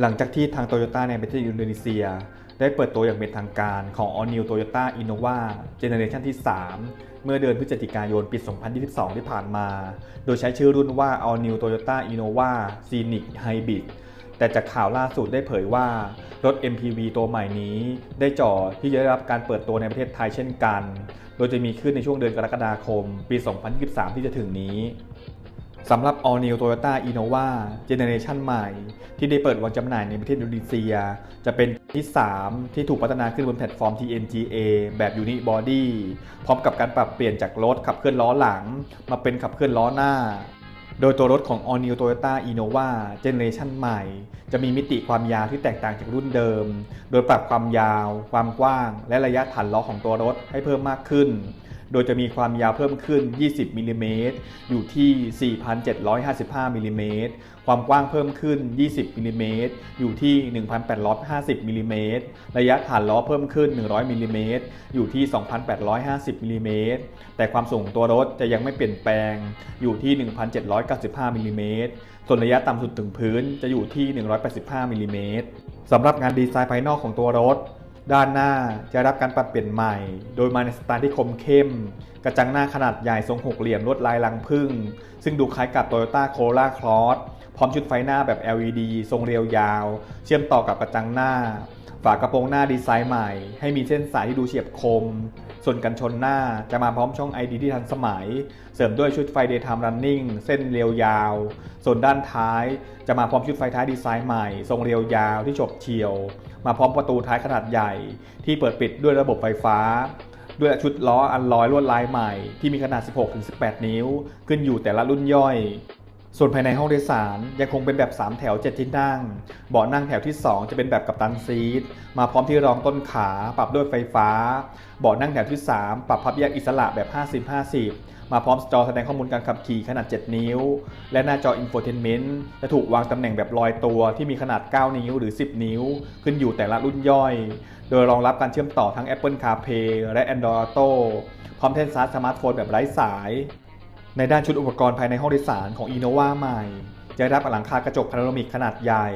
หลังจากที่ทางโตโยต้าในประเทศอินโดนีเซีย ได้เปิดตัวอย่างเป็นทางการของ All New Toyota Innova Generation ที่ 3 เมื่อเดือนพฤศจิกายนปี 2022 ที่ผ่านมา โดยใช้ชื่อรุ่นว่า All New Toyota Innova Scenic Hybrid แต่จากข่าวล่าสุดได้เผยว่า รถ MPV ตัวใหม่นี้ได้จ่อที่จะได้รับการเปิดตัวในประเทศไทยเช่นกัน โดยจะมีขึ้นในช่วงเดือนกรกฎาคม ปี 2023 ที่จะถึงนี้ สำหรับ All New Toyota Innova Generation ใหม่ ที่ได้เปิดวางจำหน่ายในประเทศอินโดนีเซีย จะเป็นที่ 3 ที่ถูกพัฒนาขึ้นบนแพลตฟอร์ม TNGA แบบ Unibody พร้อมกับการปรับเปลี่ยนจากรถขับเคลื่อนล้อหลัง มาเป็นขับเคลื่อนล้อหน้า โดยตัวรถของ All New Toyota Innova Generation ใหม่ จะมีมิติความยาวที่แตกต่างจากรุ่นเดิม โดยปรับความยาว ความกว้าง และระยะฐานล้อของตัวรถให้เพิ่มมากขึ้น โดยจะมีความยาวเพิ่มขึ้น 20มิลลิเมตรอยู่ที่ 4,755มิลลิเมตรความกว้างเพิ่มขึ้น 20มิลลิเมตรอยู่ที่ 1,850มิลลิเมตรระยะฐานล้อเพิ่มขึ้น 100มิลลิเมตรอยู่ที่ 2,850มิลลิเมตรแต่ความสูงตัวรถจะยังไม่เปลี่ยนแปลงอยู่ที่ 1,795มิลลิเมตรส่วนระยะต่ำสุดถึงพื้นจะอยู่ที่ 185มิลลิเมตรสำหรับงานดีไซน์ภายนอกของตัวรถ ด้านหน้าจะรับการปรับเปลี่ยนใหม่ โดยมาในสไตล์ที่คมเข้ม กระจังหน้าขนาดใหญ่ทรงหกเหลี่ยมลวดลายลังพึ่ง ซึ่งดูคล้ายกับ Toyota Corolla Cross พร้อมชุดไฟหน้าแบบ LED ทรงเรียวยาว เชื่อมต่อกับกระจังหน้า ฝากระโปรงหน้าดีไซน์ใหม่ ให้มีเส้นสายที่ดูเฉียบคม ส่วนกันชนหน้าจะมาพร้อมช่อง ID ที่ทันสมัย เสริมด้วยชุดไฟ Daytime Running เส้นเรียวยาว ส่วนด้านท้าย จะมาพร้อมชุดไฟท้ายดีไซน์ใหม่ ทรงเรียวยาวที่ฉบเฉี่ยว มาพร้อมประตูท้ายขนาดใหญ่ ที่เปิดปิดด้วยระบบไฟฟ้าด้วยชุดล้ออันลอยลวดลายใหม่ที่มีขนาด 16-18 นิ้ว ขึ้นอยู่แต่ละรุ่นย่อย ส่วนภายในห้องโดยสารยังคงเป็นแบบ 3 แถว 7 ที่นั่ง เบาะนั่งแถวที่ 2 จะเป็นแบบกัปตันซีท มาพร้อมที่รองต้นขาปรับด้วยไฟฟ้า เบาะนั่งแถวที่ 3 ปรับพับแยกอิสระแบบ 50-50 มาพร้อมจอแสดงข้อมูลการขับขี่ขนาด 7 นิ้ว และหน้าจออินโฟเทนเมนต์จะถูกวางตำแหน่งแบบลอยตัวที่มีขนาด 9 นิ้วหรือ 10 นิ้ว ขึ้นอยู่แต่ละรุ่นย่อย โดยรองรับการเชื่อมต่อทั้ง Apple CarPlay และ Android Auto พร้อมแทนซาร์จสมาร์ทโฟนแบบไร้สาย ในด้านชุดอุปกรณ์ภายในห้องโดยสารของ Innova ใหม่จะได้รับหลังคากระจกพาโรมิกขนาดใหญ่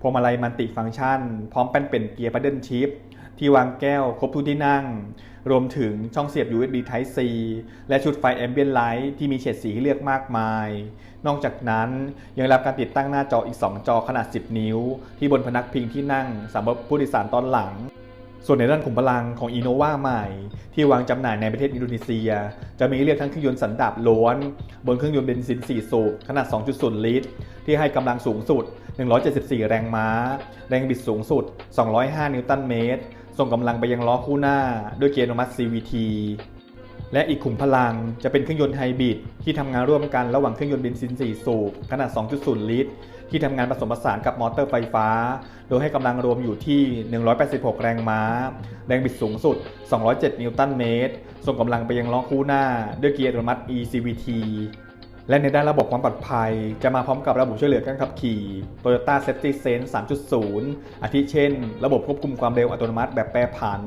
พวงมาลัยมัลติฟังก์ชัน พร้อมเป็นเป็นเกียร์ Paddle Shift ที่วางแก้วครบทุกที่นั่ง รวมถึงช่องเสียบ USB Type C และชุดไฟ Ambient Light ที่มีเฉดสีให้เลือกมากมาย นอกจากนั้นยังรับการติดตั้งหน้าจออีก 2 จอขนาด 10 นิ้ว ที่บนพนักพิงที่นั่งสำหรับผู้โดยสารตอนหลัง ส่วนในด้านขุมพลังของ Innova ใหม่ ที่วางจำหน่ายในประเทศอินโดนีเซีย จะมีเรียกทั้งเครื่องยนต์สันดาปล้วน บนเครื่องยนต์เบนซิน 4 สูบขนาด 2.0 ลิตร ที่ให้กำลังสูงสุด 174 แรงม้า แรงบิดสูงสุด 205 นิวตันเมตร ส่งกำลังไปยังล้อคู่หน้า ด้วยเกียร์อัตโนมัติ CVT และอีกขุมพลังจะเป็นเครื่องยนต์ไฮบริดที่ทำงานร่วมกันระหว่างเครื่องยนต์เบนซิน 4 สูบขนาด 2.0 ลิตร ที่ทำงานผสมผสานกับมอเตอร์ไฟฟ้า โดยให้กำลังรวมอยู่ที่ 186 แรงม้า แรงบิดสูงสุด 207 นิวตันเมตร ส่งกำลังไปยังล้อคู่หน้า ด้วยเกียร์อัตโนมัติ eCVT และในด้านระบบความปลอดภัย จะมาพร้อมกับระบบช่วยเหลือการขับขี่ Toyota Safety Sense 3.0 อาทิเช่น ระบบควบคุมความเร็วอัตโนมัติแบบแปรผัน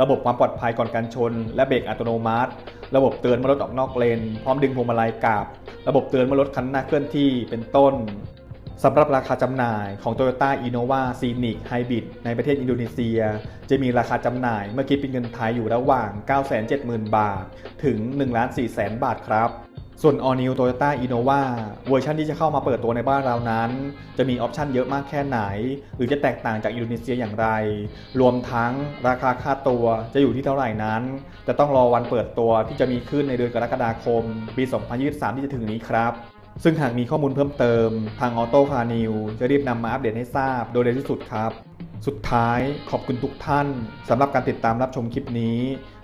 ระบบความปลอดภัยก่อนการชน และเบรกอัตโนมัติ ระบบเตือนเมื่อรถออกนอกเลน พร้อมดึงพวงมาลัยกลับ ระบบเตือนเมื่อรถคันหน้าเคลื่อนที่เป็นต้น สำหรับราคาจำหน่ายของ Toyota Innova Scenic Hybrid ในประเทศอินโดนีเซีย จะมีราคาจำหน่ายเมื่อคิดเป็นเงินไทยอยู่ระหว่าง 970,000 บาท ถึง 1 4 0 0 0 0 0 บาทครับ ส่วน All New Toyota Innova เวอร์ชันที่จะเข้ามาเปิดตัวในบ้านเรานั้น จะมีออปชันเยอะมากแค่ไหน หรือจะแตกต่างจากอินโดนีเซียอย่างไร รวมทั้งราคาค่าตัวจะอยู่ที่เท่าไหร่นั้น จะต้องรอวันเปิดตัวที่จะมีขึ้นในเดือนกรกฎาคม ปี 2023 ที่จะถึงนี้ครับ ซึ่งหากมีข้อมูลเพิ่มเติม ทาง Auto Car New จะรีบนำมาอัปเดตให้ทราบโดยเร็วที่สุดครับ สุดท้ายขอบคุณทุกท่านสำหรับการติดตามรับชมคลิปนี้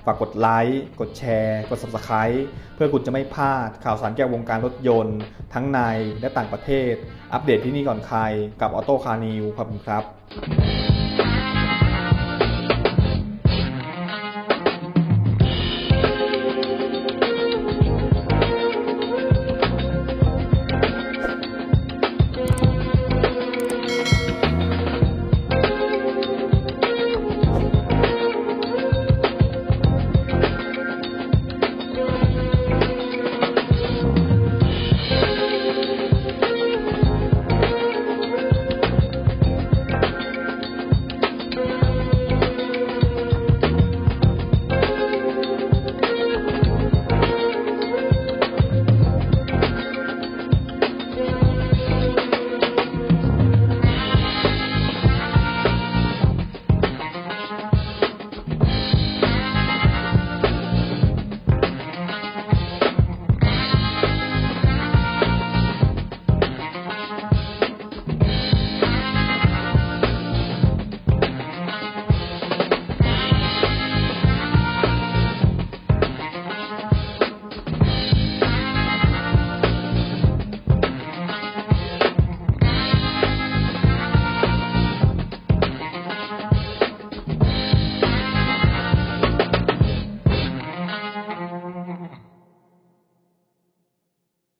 ฝากกดไลค์กดแชร์ กด Subscribe เพื่อคุณจะไม่พลาดข่าวสารเกี่ยวกับวงการรถยนต์ ทั้งในและต่างประเทศ อัปเดตที่นี่ก่อนใครกับ Auto Car New ขอบคุณครับ